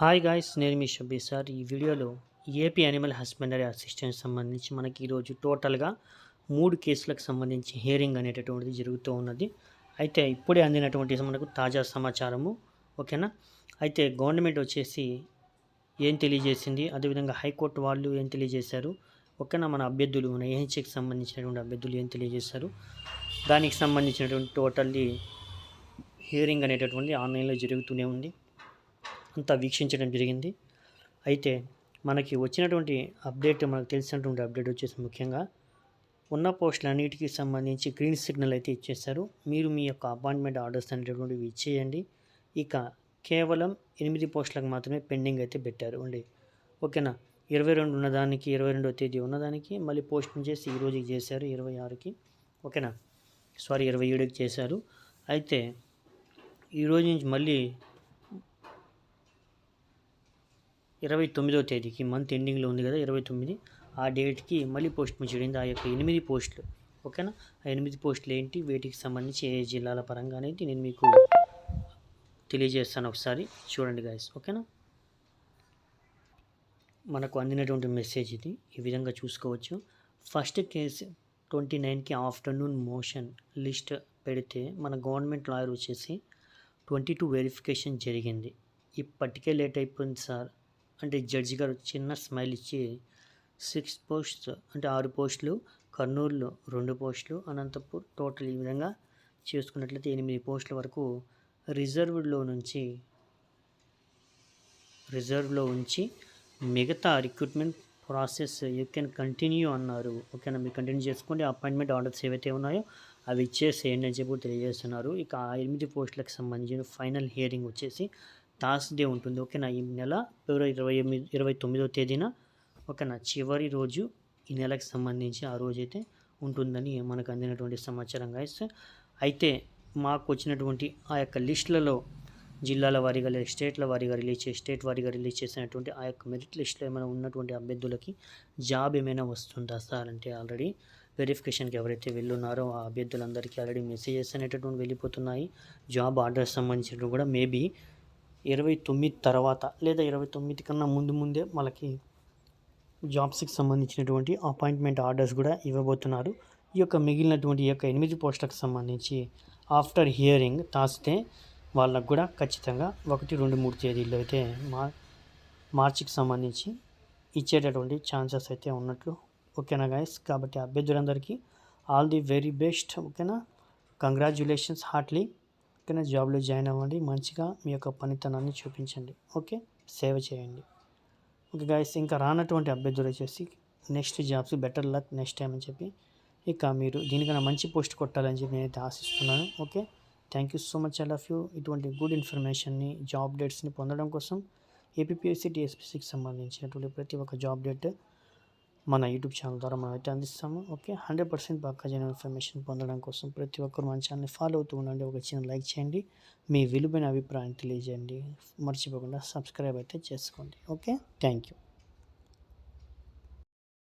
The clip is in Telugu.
హాయ్ గాయస్ నేను మీ షబ్బీ సార్. ఈ వీడియోలో ఏపీ అనిమల్ హస్బెండరీ అసిస్టెంట్ సంబంధించి మనకి ఈరోజు టోటల్గా మూడు కేసులకు సంబంధించి హియరింగ్ అనేటటువంటిది జరుగుతూ ఉన్నది. అయితే ఇప్పుడే అందినటువంటి మనకు తాజా సమాచారము ఓకేనా? అయితే గవర్నమెంట్ వచ్చేసి ఏం తెలియజేసింది? అదేవిధంగా హైకోర్టు వాళ్ళు ఏం తెలియజేశారు? ఓకేనా? మన అభ్యర్థులు మన ఏహెచ్కి సంబంధించినటువంటి అభ్యర్థులు ఏం తెలియజేశారు? దానికి సంబంధించినటువంటి టోటల్లీ హియరింగ్ అనేటటువంటి ఆన్లైన్లో జరుగుతూనే ఉంది. అంతా వీక్షించడం జరిగింది. అయితే మనకి వచ్చినటువంటి అప్డేట్ మనకు తెలిసినటువంటి అప్డేట్ వచ్చేసి ముఖ్యంగా ఉన్న పోస్టులన్నిటికీ సంబంధించి గ్రీన్ సిగ్నల్ అయితే ఇచ్చేస్తారు మీరు మీ యొక్క అపాయింట్మెంట్ ఆర్డర్స్ అనేటటువంటివి ఇచ్చేయండి. ఇక కేవలం ఎనిమిది పోస్టులకు మాత్రమే పెండింగ్ అయితే పెట్టారు. అండి ఓకేనా? ఇరవై రెండు ఉన్నదానికి ఇరవై రెండో తేదీ ఉన్నదానికి మళ్ళీ పోస్ట్ చేసి ఈ రోజుకి చేశారు ఇరవై ఆరుకి. ఓకేనా? సారీ ఇరవై ఏడుకి చేశారు. అయితే ఈరోజు నుంచి మళ్ళీ ఇరవై తొమ్మిదో తేదీకి మంత్ ఎండింగ్లో ఉంది కదా ఇరవై తొమ్మిది. ఆ డేట్కి మళ్ళీ పోస్ట్ చేయడింది ఆ యొక్క ఎనిమిది పోస్టులు ఓకేనా? ఆ ఎనిమిది పోస్టులు ఏంటి? వీటికి సంబంధించి ఏ జిల్లాల పరంగా అనేది నేను మీకు తెలియజేస్తాను ఒకసారి. చూడండి గాయస్ ఓకేనా? మనకు అందినటువంటి మెసేజ్ ఇది. ఈ విధంగా చూసుకోవచ్చు. ఫస్ట్ కేసు ట్వంటీ నైన్కి ఆఫ్టర్నూన్ మోషన్ లిస్ట్ పెడితే మన గవర్నమెంట్ లాయర్ వచ్చేసి ట్వంటీ టూ వెరిఫికేషన్ జరిగింది. ఇప్పటికే లేట్ అయిపోయింది సార్. అంటే జడ్జి గారు చిన్న స్మైల్ ఇచ్చి సిక్స్ పోస్ట్స్ అంటే ఆరు పోస్టులు కర్నూలులో రెండు పోస్టులు అనంతపూర్ టోటల్ ఈ విధంగా చేసుకున్నట్లయితే ఎనిమిది పోస్టుల వరకు రిజర్వ్డ్లో నుంచి రిజర్వ్లో ఉంచి మిగతా recruitment process you can continue అన్నారు. ఓకేనా? మీరు కంటిన్యూ చేసుకోండి. అపాయింట్మెంట్ ఆర్డర్స్ ఏవైతే ఉన్నాయో అవి ఇచ్చేసేయండి అని చెప్పి తెలియజేస్తున్నారు. ఇక ఆ ఎనిమిది పోస్టులకు సంబంధించిన ఫైనల్ హియరింగ్ వచ్చేసి థర్స్డే ఉంటుంది. ఓకేనా? ఈ నెల ఫిబ్రవరి ఇరవై ఎనిమిది ఇరవై తొమ్మిదో తేదీన ఓకేనా? చివరి రోజు ఈ నెలకు సంబంధించి ఆ రోజైతే ఉంటుందని మనకు అందినటువంటి సమాచారం గాయస్ అయితే మాకు వచ్చినటువంటి ఆ యొక్క లిస్టులలో జిల్లాల వారీగా లేదా స్టేట్ల వారీగా రిలీజ్ చేసి స్టేట్ వారీగా రిలీజ్ చేసినటువంటి ఆ యొక్క మెరిట్ లిస్టులో ఏమైనా ఉన్నటువంటి అభ్యర్థులకి జాబ్ ఏమైనా వస్తుందా సార్? అంటే ఆల్రెడీ వెరిఫికేషన్కి ఎవరైతే వెళ్ళున్నారో ఆ అభ్యర్థులందరికీ ఆల్రెడీ మెసేజెస్ అనేటటువంటి వెళ్ళిపోతున్నాయి. జాబ్ ఆర్డర్స్ సంబంధించినవి కూడా మేబీ ఇరవై తొమ్మిది తర్వాత లేదా ఇరవై తొమ్మిది కన్నా ముందు ముందే వాళ్ళకి జాబ్స్కి సంబంధించినటువంటి అపాయింట్మెంట్ ఆర్డర్స్ కూడా ఇవ్వబోతున్నారు. ఈ యొక్క మిగిలినటువంటి ఈ యొక్క ఎనిమిది పోస్టులకు సంబంధించి ఆఫ్టర్ హియరింగ్ తాస్తే వాళ్ళకు కూడా ఖచ్చితంగా ఒకటి రెండు మూడు తేదీల్లో అయితే మా మార్చికి సంబంధించి ఇచ్చేటటువంటి ఛాన్సెస్ అయితే ఉన్నట్లు ఓకేనా గాయస్? కాబట్టి అభ్యర్థులందరికీ ఆల్ ది వెరీ బెస్ట్ ఓకేనా? Congratulations heartily. ఓకేనా జాబ్లో జాయిన్ అవ్వండి. మంచిగా మీ యొక్క పనితనాన్ని చూపించండి. ఓకే? సేవ చేయండి. ఓకే గాయస్ ఇంకా రానటువంటి అభ్యర్థులు వచ్చేసి next jobs better luck next time అని చెప్పి ఇక మీరు దీనికన్నా మంచి పోస్ట్ కొట్టాలని చెప్పి నేనైతే ఆశిస్తున్నాను. Okay? Thank you so much I love you. ఇటువంటి గుడ్ ఇన్ఫర్మేషన్ని జాబ్ డేట్స్ని పొందడం కోసం ఏపీఎస్సీ టీఎస్పీసీకి సంబంధించినటువంటి ప్రతి ఒక్క జాబ్ డేట్ మన యూట్యూబ్ ఛానల్ ద్వారా మనం అయితే అందిస్తాము. ఓకే? హండ్రెడ్ పర్సెంట్ పక్కా జనరల్ ఇన్ఫర్మేషన్ పొందడం కోసం ప్రతి ఒక్కరు మన ఛానల్ని ఫాలో అవుతూ ఉండండి. ఒక చిన్న లైక్ చేయండి. మీ విలువైన అభిప్రాయం తెలియజేయండి. మర్చిపోకుండా సబ్స్క్రైబ్ అయితే చేసుకోండి. ఓకే? Thank you.